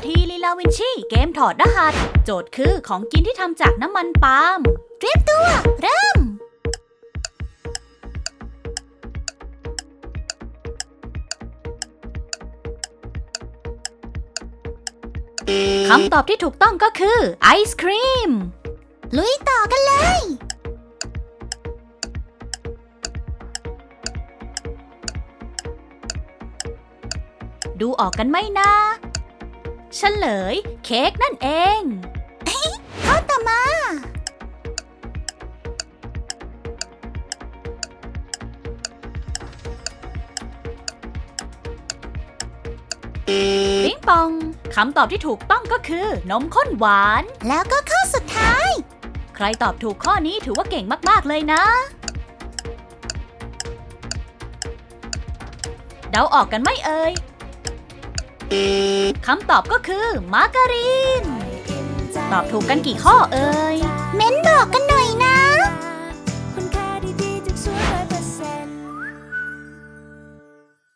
นาทีลีลาวินชีเกมถอดรหัส โจทย์คือของกินที่ทำจากน้ำมันปาล์มเตรียมตัว เริ่ม คำตอบที่ถูกต้องก็คือไอศครีม ลุยต่อกันเลย ดูออกกันไหมนะ เฉลย เค้กนั่นเองข้อต่อมา ปิงปอง คำตอบที่ถูกต้องก็คือ นมข้นหวาน แล้วก็ข้อสุดท้าย ใครตอบถูกข้อนี้ถือว่าเก่งมาก ๆ เลยนะ เดาออกกันไหมเอ่ย คำตอบก็คือมาการีน ตอบถูกกันกี่ข้อเอ่ย